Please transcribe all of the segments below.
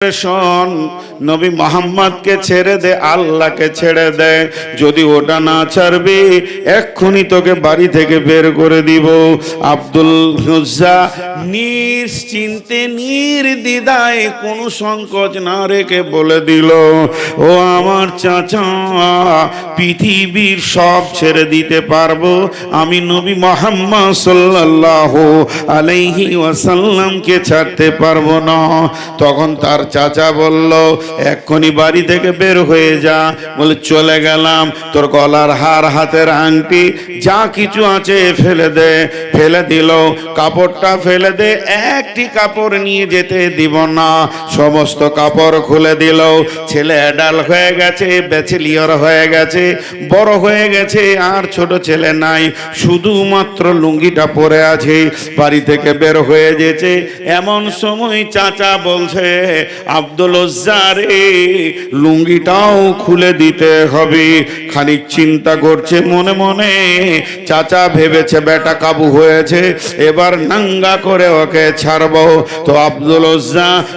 শোন নবী মোহাম্মদকে ছেড়ে দে, আল্লাহকে ছেড়ে দে। যদি ওটা না ছাড়বি, এক্ষুনি তোকে বাড়ি থেকে বের করে দিব। আব্দুল হুজ্জা নিশ্চিন্তে, নির্দ্বিধায় কোনো সংকোচ না রেখে বলে দিল, ও আমার চাচা, পৃথিবীর সব ছেড়ে দিতে পারব। আমি নবী মোহাম্মদ সাল্লাল্লাহু আলাইহি ওয়াসাল্লামকে ছাড়তে পারব না। তখন তার চাচা বলল, এক্ষুনি বাড়ি থেকে বের হয়ে যা। বলে, চলে গেলাম। তোর গলার হার হাতের আংটি যা কিছু আছে ফেলে দে। ফেলে দিল। কাপড়টা ফেলে দে, একটি কাপড় নিয়ে যেতে দিব না। সমস্ত কাপড় খুলে দিল। ছেলে অ্যাডাল হয়ে গেছে, ব্যাচেলিয়র হয়ে গেছে, বড় হয়ে গেছে, আর ছোট ছেলে নাই। শুধুমাত্র লুঙ্গিটা পরে আছে, বাড়ি থেকে বের হয়ে যেছে। এমন সময় চাচা বলছে, আব্দুল রে লুঙ্গিটাও খুলে দিতে হবে। খানিক চিন্তা করছে মনে মনে। চাচা ভেবেছে, বেটা কাবু হয়েছে, এবার নাঙ্গা করে ওকে ছাড়বো। তো আব্দুল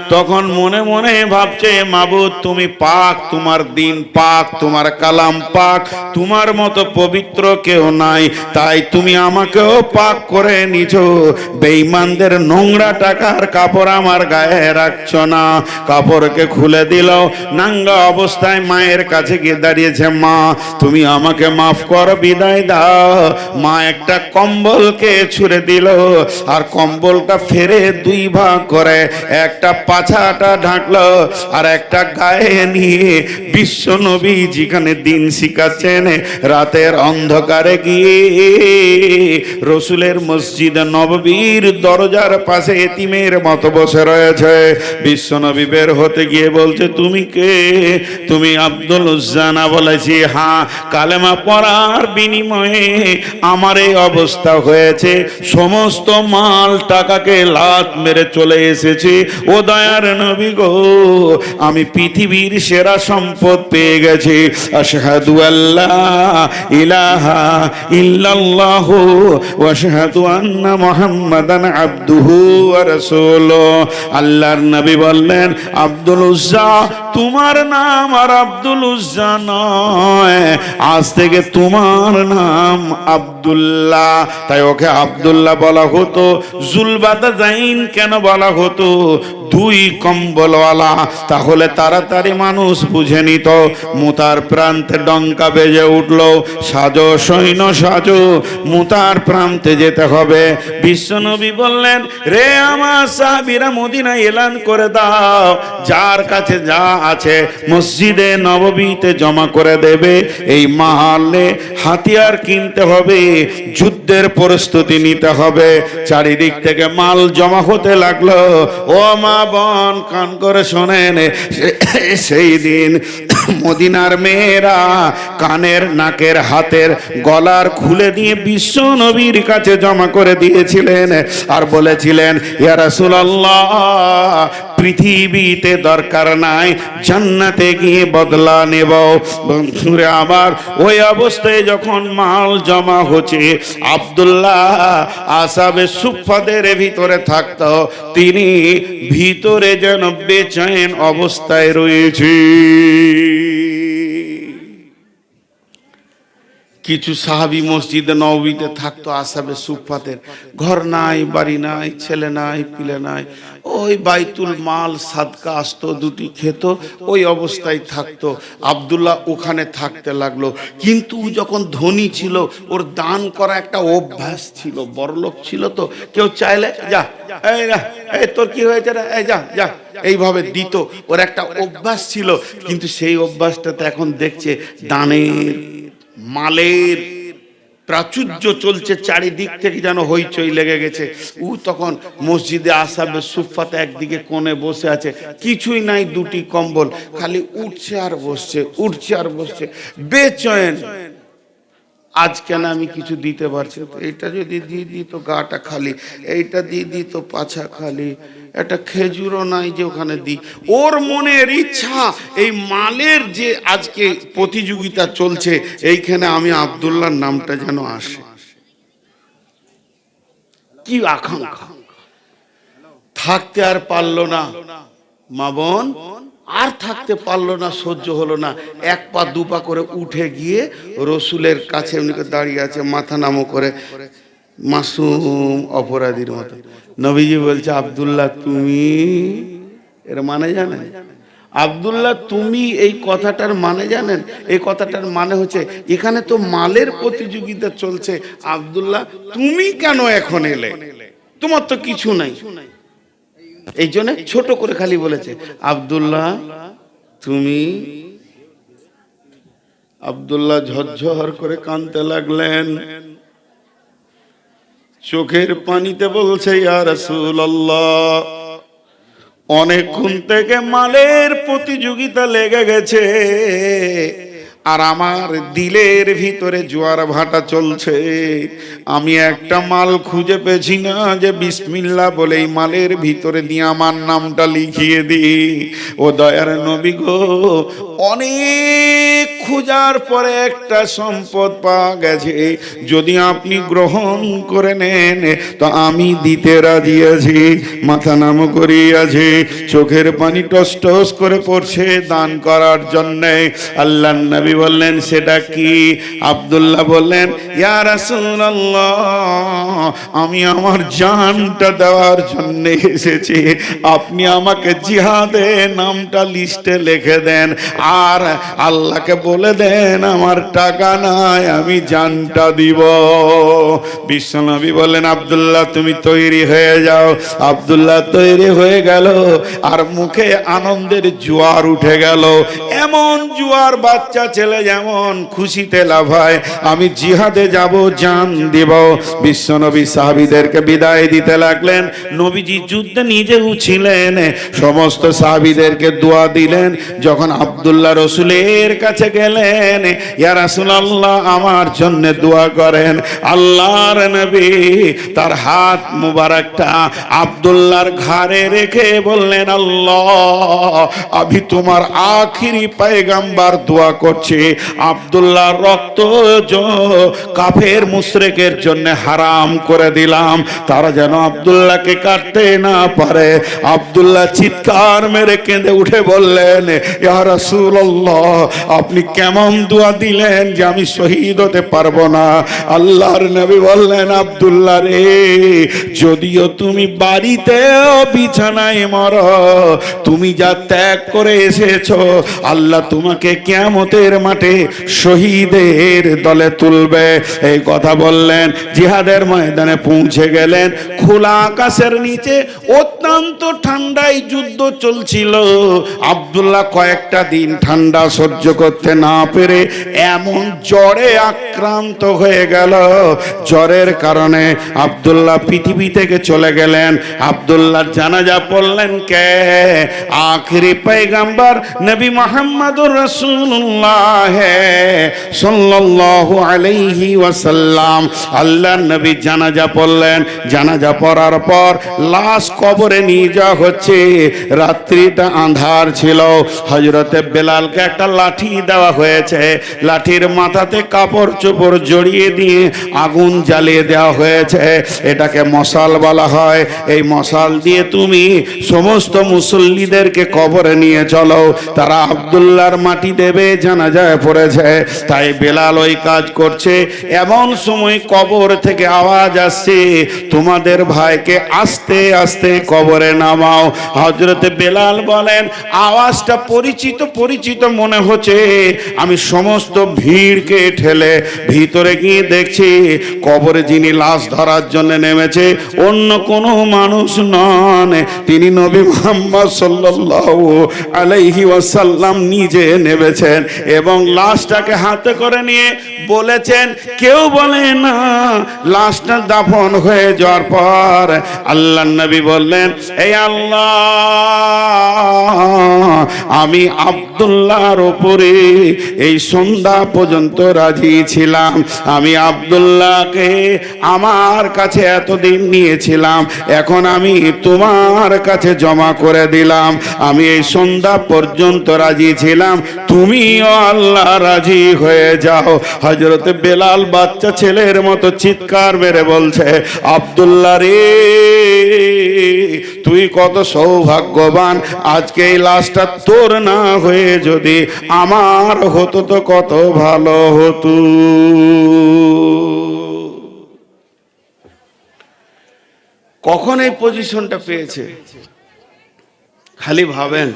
তখন মনে মনে ভাবছে, মাবুদ, তুমি পাক, তোমার দিন পাক, তোমার কালাম পাক, তোমার মতো পবিত্র কেউ নাই, তাই তুমি আমাকেও পাক করে নিছো। বেঈমানদের নোংরা টাকার কাপড় আমার গায়ে রাখছো না। কাপড়কে খুলে দিল। নাঙ্গা অবস্থায় মায়ের কাছে গিয়ে দাঁড়িয়েছে, মা, তুমি আমাকে মাফ কর, বিদায় দাও। মা একটা কম্বলকে ছুঁড়ে দিল। আর কম্বলটা ফেরে দুই ভাগ করে একটা পাছাটা ঢাকলো আর একটা গায়ে নিয়ে বিশ্ব নবী যেখানে দিন শিখাচ্ছেন, রাতের অন্ধকারে গিয়ে রসুলের মসজিদ নববীর দরজার পাশে এতিমের মতো বসে রয়েছে। বিশ্বনবী বের হতে গিয়ে বলছে, তুমি কে? তুমি আব্দুল উজ্জানা? বলেছি হ্যাঁ কালেমা পড়ার বিনিময়ে আমার এই অবস্থা হয়েছে। সমস্ত মাল টাকাকে লাত মেরে চলে এসেছি। ও দয়ার নবী গো, আমি পৃথিবীর সেরা সম্পদ পেয়ে গেছি। আশহাদু আল্লাহ ইলাহা ইল্লাল্লাহ ওয়া আশহাদু আন্না মুহাম্মাদান ওয়া আল্লাহর নবী বললেন, আব্দুল উজ্জা, তোমার নাম আর আব্দুল উজ্জা নয়। আজ থেকে তোমার নাম আব্দুল্লাহ। তাই ওকে আব্দুল্লাহ বলা হতো, জুলবাদা জাইন কেন বলা হতো? দুই কম্বলওয়ালা, তাহলে তাড়াতাড়ি মানুষ বুঝে নিত, মুতার প্রান্তে ডঙ্কা বেজে উঠল, সাজো, সৈন্য, সাজো, মুতার প্রান্তে যেতে হবে। বিশ্বনবী বললেন, রে আমার সাহাবিরা মদিনা এলান করে দাও, যার কাছে যা আছে মসজিদে নববীতে জমা করে দেবে। এই মাহালে হাতিয়ার কিনতে হবে, যুদ্ধের প্রস্তুতি নিতে হবে। চারিদিক থেকে মাল জমা হতে লাগল। ও মা বন কান করে শোনেন সেই দিন মদিনার মেয়েরা কানের নাকের হাতের গলার খুলে দিয়ে বিশ্ব নবীর কাছে জমা করে দিয়েছিলেন আর বলেছিলেন, ইয়া রাসূলুল্লাহ, পৃথিবীতে দরকার নাই, জান্নাতে গিয়ে বদলা নেব। বন্ধুরে আমার, ওই অবস্থায় যখন মাল জমা হচ্ছে, আব্দুল্লাহ আসাবে সুফাদের ভিতরে থাকতো, তিনি ভিতরে যেন বেচেন অবস্থায় রয়েছে। ti. কিছু সাহাবি মসজিদে নবীতে থাকতো আসাবে সুফাতের ঘর নাই বাড়ি নাই ছেলে নাই পিলে নাই। ওই বাইতুল মাল সাদকা আসতো দুটি খেত ওই অবস্থায় থাকতো। আব্দুল্লাহ ওখানে থাকতে লাগল। কিন্তু যখন ধনী ছিল ওর দান করা একটা অভ্যাস ছিল। বড়লোক ছিল তো কেউ চাইলে যা এই যা, এই তোর কি হয়েছে রে? এই যা যা। এইভাবে দিত। ওর একটা অভ্যাস ছিল। কিন্তু সেই অভ্যাসটাতে এখন দেখছে দানের মালের প্রাচুর্য চলছে চারিদিক থেকে যেন হইচই লেগে গেছে। উ তখন মসজিদে আসাবে সুফাতে একদিকে কোণে বসে আছে। কিছুই নাই, দুটি কম্বল। খালি উঠছে আর বসছে, উঠছে আর বসছে। বেচয়ন আজ কেন আমি কিছু দিতে পারছি না? এইটা যদি দিয়ে দিই তো গাটা খালি, এইটা দিয়ে দিই তো পাছা খালি। একটা খেজুরও নাই যে ওখানে দিই। ওর মনের ইচ্ছা, এই মালের যে আজকে প্রতিযোগিতা চলছে, এইখানে আমি আব্দুল্লাহর নামটা যেন আসে। কি আকাঙ্ক্ষা। থাকতে আর পারল না। মা বোন আর থাকতে পারল না, সহ্য হলো না। এক পা, দু পা করে উঠে গিয়ে রসুলের কাছে এমনি দাঁড়িয়ে আছে, মাথা নামো করে, মাসুম অপরাধীর মতো। নবীজি বলছে, আব্দুল্লাহ, তুমি এর মানে জানেন? আব্দুল্লাহ, তুমি এই কথাটার মানে জানেন? এই কথাটার মানে হচ্ছে, এখানে তো মালের প্রতিযোগিতা চলছে। আব্দুল্লাহ, তুমি কেন এখন এলে? তোমার তো কিছু নাই। এই জন্য ছোট করে খালি বলেছে, আব্দুল্লাহ, তুমি আব্দুল্লাহ ঝরঝর করে কানতে লাগলেন। চোখের পানিতে বলছে রাসূলুল্লাহ, অনেকক্ষণ থেকে মালের প্রতিযোগিতা লেগে গেছে। আর আমার দিলের ভিতরে জোয়ার ভাটা চলছে। আমি একটা মাল খুঁজে পেয়েছি না যে বিসমিল্লা বলে এই মালের ভিতরে দিয়ে আমার নামটা লিখিয়ে দিই। ও দয়ার নবী গো, অনেক খোঁজার পরে একটা সম্পদ পাওয়া গেছে। যদি আপনি গ্রহণ করে নেন, তো আমি দিতে রাজি আছি, মাথা নাম করিয়াছি চোখের পানি টস টস করে পড়ছে দান করার জন্যে। আল্লাহ নবী বললেন, সেটা কি? আব্দুল্লাহ বললেন, ইয়া রাসূলুল্লাহ, আমি আমার জানটা দেওয়ার জন্য এসেছি। আপনি আমাকে জিহাদে নামটা লিস্টে লিখে দেন। আর আল্লাহকে বলে দেন, আমার টাকা নাই, আমি জানটা দিব। বিশ্বনবী বললেন, আব্দুল্লাহ, তুমি তৈরি হয়ে যাও। আব্দুল্লাহ তৈরি হয়ে গেল, আর মুখে আনন্দের জোয়ার উঠে গেল। এমন জোয়ার বাচ্চা ছেলে যেমন খুশিতে লাভায়, আমি জিহাদে যাব, জান দিব। বিশ্বনবী সাহাবিদেরকে বিদায় দিতে লাগলেন। নবীজি যুদ্ধে নিজেও ছিলেন। সমস্ত সাহাবিদেরকে দোয়া দিলেন। যখন আব্দুল্লাহ রসুলের কাছে গেলেন, ইয়া রাসূলুল্লাহ, আমার জন্য দোয়া করেন। আল্লাহর নবী তার হাত মুবারকটা আব্দুল্লাহর ঘাড়ে রেখে বললেন, আল্লাহ, আমি তোমার আখিরি পায়গাম্বার দোয়া করছি। আব্দুল্লাহ রক্ত কাফের মুশরিকের জন্য হারাম করে দিলাম। তারা যেন আব্দুল্লাহকে কাটতে না পারে। আব্দুল্লাহ চিৎকার মেরে কেঁদে উঠে বললেন, ইয়া রাসূলুল্লাহ, আপনি কেমন দোয়া দিলেন যে আমি শহীদ হতে পারব না? আল্লাহর নবী বললেন, আব্দুল্লাহ রে, যদিও তুমি বাড়িতেও বিছানায় মর, তুমি যা ত্যাগ করে এসেছ, আল্লাহ তোমাকে কিয়ামতের মাঠে শহীদের দলে তুলবে। এই কথা বললেন, জিহাদের ময়দানে পৌঁছে গেলেন। খোলা আকাশের নিচে অত্যন্ত ঠান্ডায় যুদ্ধ চলছিল। আবদুল্লাহ কয়েকটা দিন ঠান্ডা সহ্য করতে না পেরে এমন জ্বরে আক্রান্ত হয়ে গেল। জ্বরের কারণে আবদুল্লাহ পৃথিবী থেকে চলে গেলেন। আবদুল্লাহ জানাজা পড়লেন কে? আখরি পেগাম্বার নবী মোহাম্মদুর রসুল্লাহ আন্ধার ছিল। হজরতে বেলালকে একটা লাঠি দেওয়া হয়েছে। লাঠির মাথাতে কাপড় চোপড় জড়িয়ে দিয়ে আগুন জ্বালিয়ে দেওয়া হয়েছে। এটাকে মশাল বলা হয়। এই মশাল দিয়ে তুমি সমস্ত মুসল্লিদেরকে কবরে নিয়ে চলো। তারা আবদুল্লার মাটি দেবে, জানাজা যায় পড়েছে, তাই বেলাল ওই কাজ করছে। এমন সময় কবর থেকে আওয়াজ আসছে, তোমাদের ভাইকে আস্তে আস্তে কবরে নামাও। হজরতে বেলাল বলেন, আওয়াজটা পরিচিত পরিচিত মনে হচ্ছে। আমি সমস্ত ভিড়কে ঠেলে ভিতরে গিয়ে দেখছি, কবরে যিনি লাশ ধরার জন্য নেমেছে, অন্য কোনো মানুষ নন। তিনি নবী মোহাম্মদ সাল্লাল্লাহু আলাইহি ওয়াসাল্লাম নিজে নেমেছেন এবং লাশটাকে হাতে করে নিয়ে বলেছেন, কেউ বলে না, লাশটা দাফন হয়ে যাওয়ার পর আল্লাহ নবী বললেন এই আল্লাহ, আমি আবদুল্লাহর ওপরে এই সন্ধ্যা পর্যন্ত রাজি ছিলাম। আমি আবদুল্লাহকে আমার কাছে এতদিন নিয়েছিলাম, এখন আমি তোমার কাছে জমা করে দিলাম। আমি এই সন্ধ্যা পর্যন্ত রাজি ছিলাম। তুমিও আল্লাহ রাজি হয়ে যাও। হজরত বেলাল বাচ্চা ছেলের মতো চিৎকার মেরে বলছে, আবদুল্লাহ রে, তুই কত সৌভাগ্যবান। আজকে এই লাশটা তোর না হয়ে যদি আমার হতো তো কত ভালো হতো। কখন এই পজিশনটা পেয়েছে? খালি ভাবেন।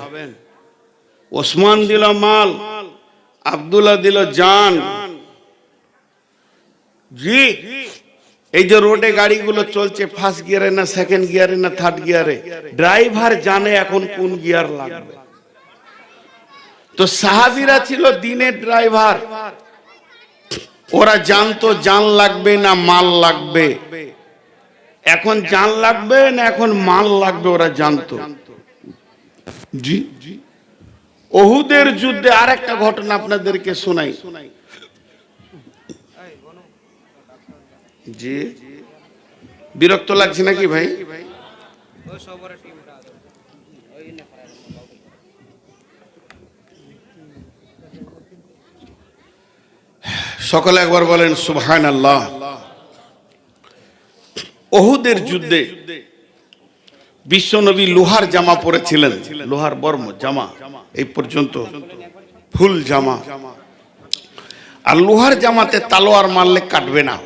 ওসমান দিল মাল। আব্দুল্লাহ দিল, জান। জি, এই যে রোডে গাড়িগুলো চলছে ফার্স্ট গিয়ারে না সেকেন্ড গিয়ারে না থার্ড গিয়ারে ড্রাইভার জানে এখন কোন গিয়ার লাগবে। তো সাহাবিরা ছিল দিনের ড্রাইভার ওরা জানতো জান লাগবে না মাল লাগবে। এখন জান লাগবে না এখন মাল লাগবে, ওরা জানতো। জি জি ওহুদের যুদ্ধে আর একটা ঘটনা আপনাদেরকে শোনাই। জি। বিরক্ত লাগছে নাকি ভাই? সকলে একবার বলেন সুবহান আল্লাহ ওহুদের যুদ্ধে বিশ্বনবী লোহার জামা পরেছিলেন। লোহার বর্ম জামা। এই পর্যন্ত ফুল জামা। আর লোহার জামাতে তালোয়ার মারলে কাটবে না।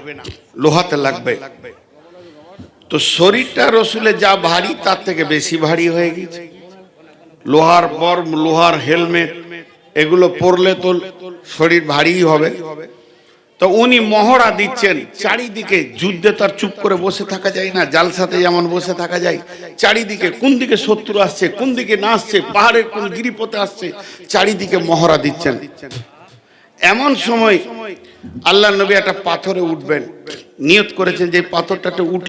লোহাতে লাগবে। তো শরীরটা রসুলে যা ভারী, তার থেকে বেশি ভারী হয়ে গেছে। লোহার বর্ম, লোহার হেলমেট, এগুলো পরলে তো শরীর ভারী হবে। তো উনি মহড়া দিচ্ছেন, চারিদিকে যুদ্ধে তার চুপ করে বসে থাকা যায় না, জালসাতে যেমন বসে থাকা যায়, চারিদিকে কোন দিকে শত্রু আসছে, কোন দিকে না আসছে, পাহাড়ের কোন গিরিপথে আসছে, চারিদিকে মহড়া দিচ্ছেন। এমন সময় আল্লাহ নবী একটা পাথরে উঠবেন, নিয়ত করেছেন যে পাথরটাতে উঠে